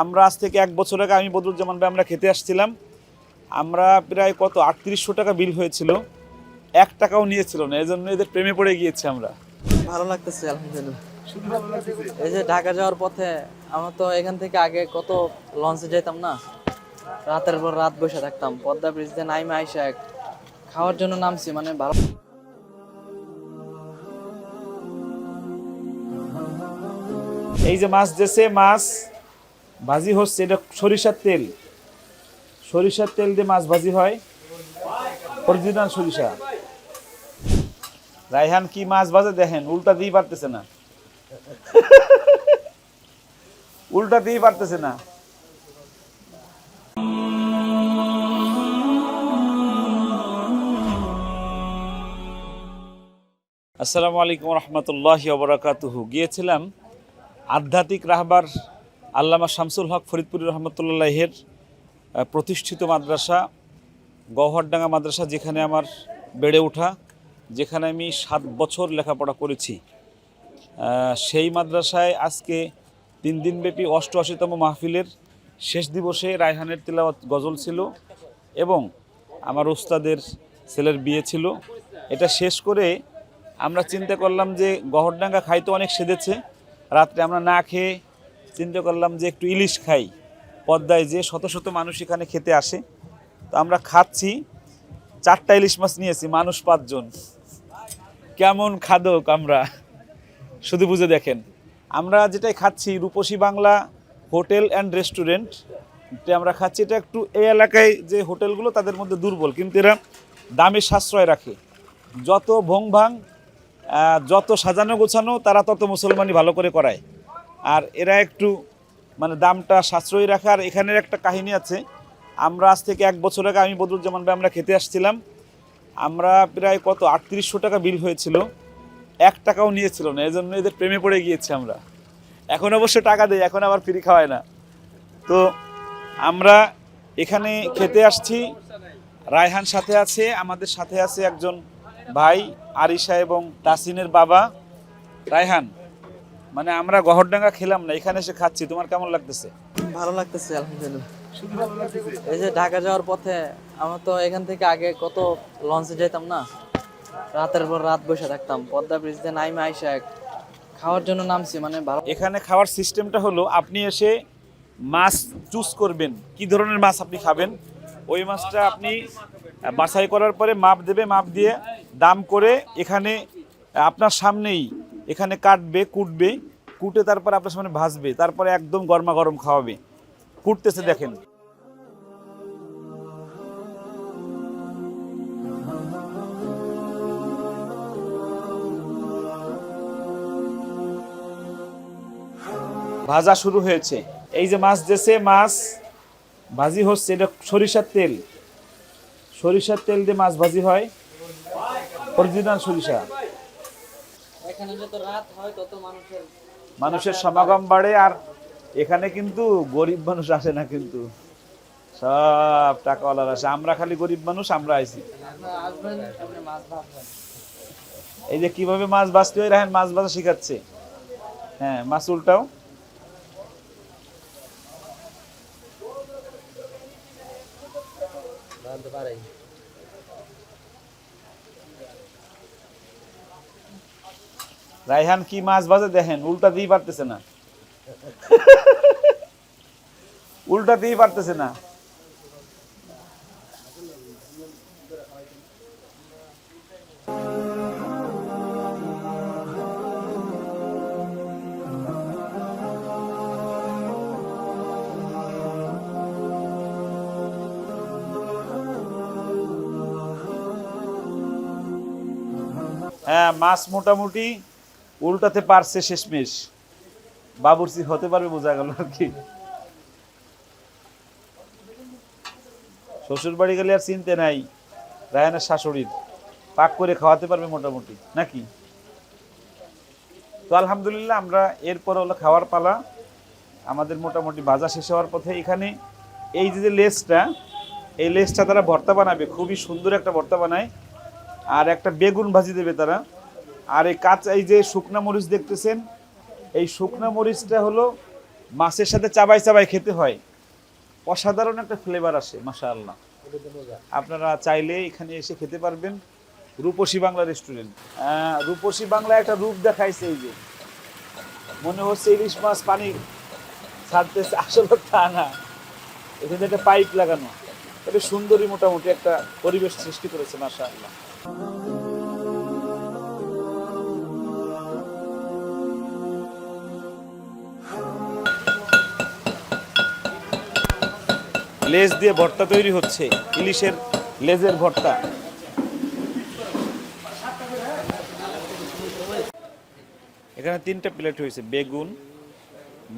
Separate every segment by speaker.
Speaker 1: আমরা আজ থেকে এক বছর আগে আমি বদরুজ্জামান ভাই আমরা খেতে আসছিলাম। আমরা প্রায় কত আটত্রিশশো টাকা বিল হয়েছিল। এক টাকাও নিয়েছিল না এই জন্য এদের প্রেমে পড়ে গিয়েছি আমরা।
Speaker 2: ভালো লাগতেছে আলহামদুলিল্লাহ। এই যে ঢাকা যাওয়ার পথে আমরা তো এখান থেকে আগে কত লঞ্চে যেতাম না? রাতের পর রাত বসে থাকতাম পদ্মা ব্রিজ দিয়ে নাইমে আইসা খাওয়ার জন্য নামছি মানে ভালো
Speaker 1: এই যে মাছ দেশে মাছ ভাজি হচ্ছে, এটা সরিষার তেল। সরিষার তেল দিয়ে মাছ ভাজি হয়। অরিজিনাল সরিষা। রায়হান কি মাছ ভাজে দেখেন, উল্টা দিয়ে পারতেছে না। উল্টা দিয়ে পারতেছে না। আসসালামু আলাইকুম রহমতুল্লাহ বরাকাতুহু। গিয়েছিলাম আধ্যাত্মিক রাহবার আল্লামা শামসুল হক ফরিদপুরি রহমতুল্লাহের প্রতিষ্ঠিত মাদ্রাসা গহরডাঙ্গা মাদ্রাসা, যেখানে আমার বেড়ে ওঠা, যেখানে আমি সাত বছর লেখাপড়া করেছি। সেই মাদ্রাসায় আজকে তিন দিনব্যাপী অষ্টআশিতম মাহফিলের শেষ দিবসে রায়হানের তিলাওয়াত গজল ছিল এবং আমার উস্তাদের ছেলের বিয়ে ছিল। এটা শেষ করে আমরা চিন্তা করলাম যে গহরডাঙ্গা খাই তো অনেক সেজেছে, রাত্রে আমরা না খেয়ে চিন্তা করলাম যে একটু ইলিশ খাই। পদ্মায় যে শত শত মানুষ এখানে খেতে আসে। তো আমরা খাচ্ছি, চারটা ইলিশ মাছ নিয়েছি, মানুষ পাঁচজন। কেমন খাদক আমরা? শুধু বুঝে দেখেন। আমরা যেটাই খাচ্ছি, Rupasi Bangla hotel and restaurant. আমরা খাচ্ছি, এটা একটু এই এলাকায় যে হোটেলগুলো তাদের মধ্যে দুর্বল, কিন্তু এরা দামে সাশ্রয় রাখে। যত ভং ভাং যত সাজানো গোছানো, তারা তত মুসলমানই ভালো করে করায়। আর এরা একটু মানে দামটা সাশ্রয়ী রাখার এখানের একটা কাহিনী আছে। আমরা আজ থেকে এক বছর আগে আমি বদরুজ্জামান ভাই আমরা খেতে আসছিলাম। আমরা প্রায় কত, আটত্রিশশো টাকা বিল হয়েছিল। এক টাকাও নিয়েছিল না এই জন্য এদের প্রেমে পড়ে গিয়েছি আমরা। এখন অবশ্য টাকা দেয় এখন আবার ফ্রি খাওয়ায় না। তো আমরা এখানে খেতে আসছি। রায়হান সাথে আছে, আমাদের সাথে আছে একজন ভাই, আরিশা এবং তাসিনের বাবা। রায়হান মানে আমরা গহরডাঙ্গা খেলাম না এখানে এসে খাচ্ছি। তোমার কেমন লাগতেছে?
Speaker 2: ভালো লাগতেছে আলহামদুলিল্লাহ। এই যে ঢাকা যাওয়ার পথে আমরা তো এখান থেকে আগে কত লঞ্চে যেতাম না? রাতের পর রাত বসে থাকতাম পদ্মা ব্রিজ দিয়ে নাইমে আইসা এক খাওয়ার জন্য নামছি মানে ভালো
Speaker 1: এখানে খাওয়ার সিস্টেমটা হলো আপনি এসে মাছ চুজ করবেন। কি ধরনের মাছ আপনি খাবেন? ওই মাছটা আপনি বাছাই করার পরে মাপ দেবে মাপ দিয়ে দাম করে এখানে আপনার সামনেই এখানে কাটবে কুটবে কুটে তারপর আপনার সামনে ভাজবে তারপরে একদম গরমা গরম খাওয়াবে। কুটতেছে দেখেন। ভাজা শুরু হয়েছে। এই যে মাছ দেশে মাছ ভাজি হচ্ছে এটা সরিষার তেল। সরিষার তেল দিয়ে মাছ ভাজি হয়। অরিজিনাল সরিষা।
Speaker 2: এখানে যত রাত হয় তত মানুষের
Speaker 1: মানুষের সমাগম বাড়ে। আর এখানে কিন্তু গরিব মানুষ আসে না কিন্তু। সব টাকাওয়ালার আসে। আমরা খালি গরিব মানুষ আমরা আইছি।
Speaker 2: ভাববেন
Speaker 1: এই যে কীভাবে মাছ বাঁচতে হয় রাহেন মাছ ভাজা শিখাচ্ছে। হ্যাঁ মাছ উল্টাও।
Speaker 2: পারে
Speaker 1: রায়হান কি মাছ ভাজে দেখেন, উল্টা দিয়ে পারতেছে না। উল্টা দিয়ে পারতেছে না। হ্যাঁ মাছ মোটামুটি উল্টাতে পারছে শেষমেশ। বাবুর্চি হতে পারবে বোঝা গেল আর কি। শ্বশুর বাড়ি গেলে আর চিনতে নাই রায়নের শাশুড়ির। পাক করে খাওয়াতে পারবে মোটামুটি, নাকি? তো আলহামদুলিল্লাহ আমরা এরপর হলো খাওয়ার পালা। আমাদের মোটামুটি বাজার শেষ হওয়ার পথে এখানে এই যে লেসটা, এই লেসটা তারা ভর্তা বানাবে, খুবই সুন্দর একটা ভর্তা বানায়। আর একটা বেগুন ভাজি দেবে তারা। আর এই কাঁচা, এই যে শুকনা মরিচ দেখতেছেন, এই শুকনা মরিচটা হলো মাছের সাথে চাবাই চাবাই খেতে হয়। অসাধারণ একটা ফ্লেভার আসে মাশা আল্লাহ আপনারা চাইলে এখানে এসে খেতে পারবেন রূপসী বাংলা রেস্টুরেন্ট রূপসী বাংলা একটা রূপ দেখাইছে এই যে। মনে হচ্ছে ইলিশ মাছ পানি ছাড়তেছে, আসলে তা না। এখানে একটা পাইপ লাগানো। তবে সুন্দরী মোটামুটি একটা পরিবেশ সৃষ্টি করেছে মাশা আল্লাহ লেজ দিয়ে ভর্তা তৈরি হচ্ছে, ইলিশের লেজের ভর্তা। এখানে তিনটা প্লেট হয়েছে, বেগুন,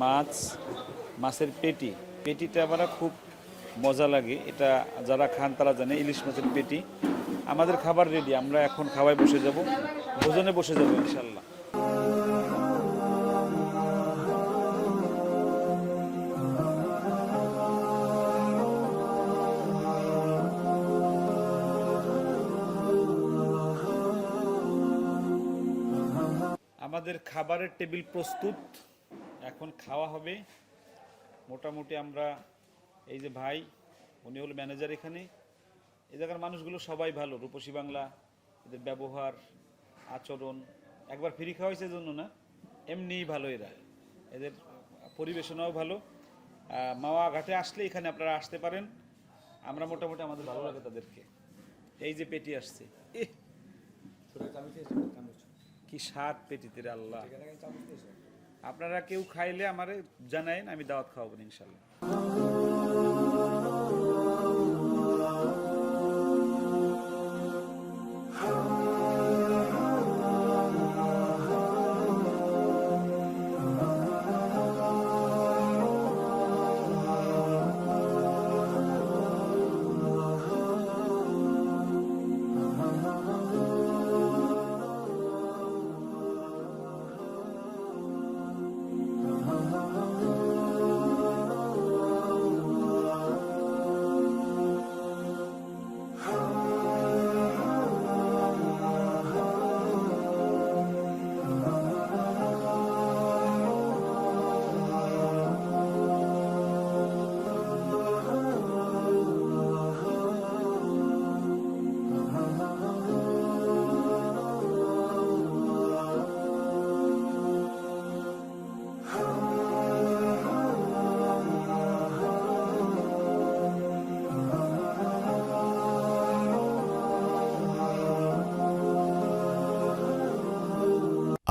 Speaker 1: মাছ, মাছের পেটি। পেটিটা আমার খুব মজা লাগে, এটা যারা খান তারা জানে, ইলিশ মাছের পেটি। আমাদের খাবার রেডি আমরা এখন খাওয়ায় বসে যাব ভোজনে বসে যাব, ইনশাল্লাহ। আমাদের খাবারের টেবিল প্রস্তুত। এখন খাওয়া হবে। মোটামুটি আমরা, এই যে ভাই, উনি হলো ম্যানেজার এখানে। এই জায়গার মানুষগুলো সবাই ভালো, রূপসী বাংলা, এদের ব্যবহার, আচরণ। একবার ফিরি ফ্রি খাওয়াইছে জন্য না, এমনিই ভালো এরা। এদের পরিবেশনাও ভালো। মাওয়া ঘাটে আসলে এখানে আপনারা আসতে পারেন। আমরা মোটামুটি আমাদের ভালো লাগে তাদেরকে। এই যে পেটি আসছে। কি স্বাদ পেটিতে রে আল্লাহ আপনারা কেউ খাইলে আমারে জানাইন আমি দাওয়াত খাওয়াবো ইনশাল্লাহ।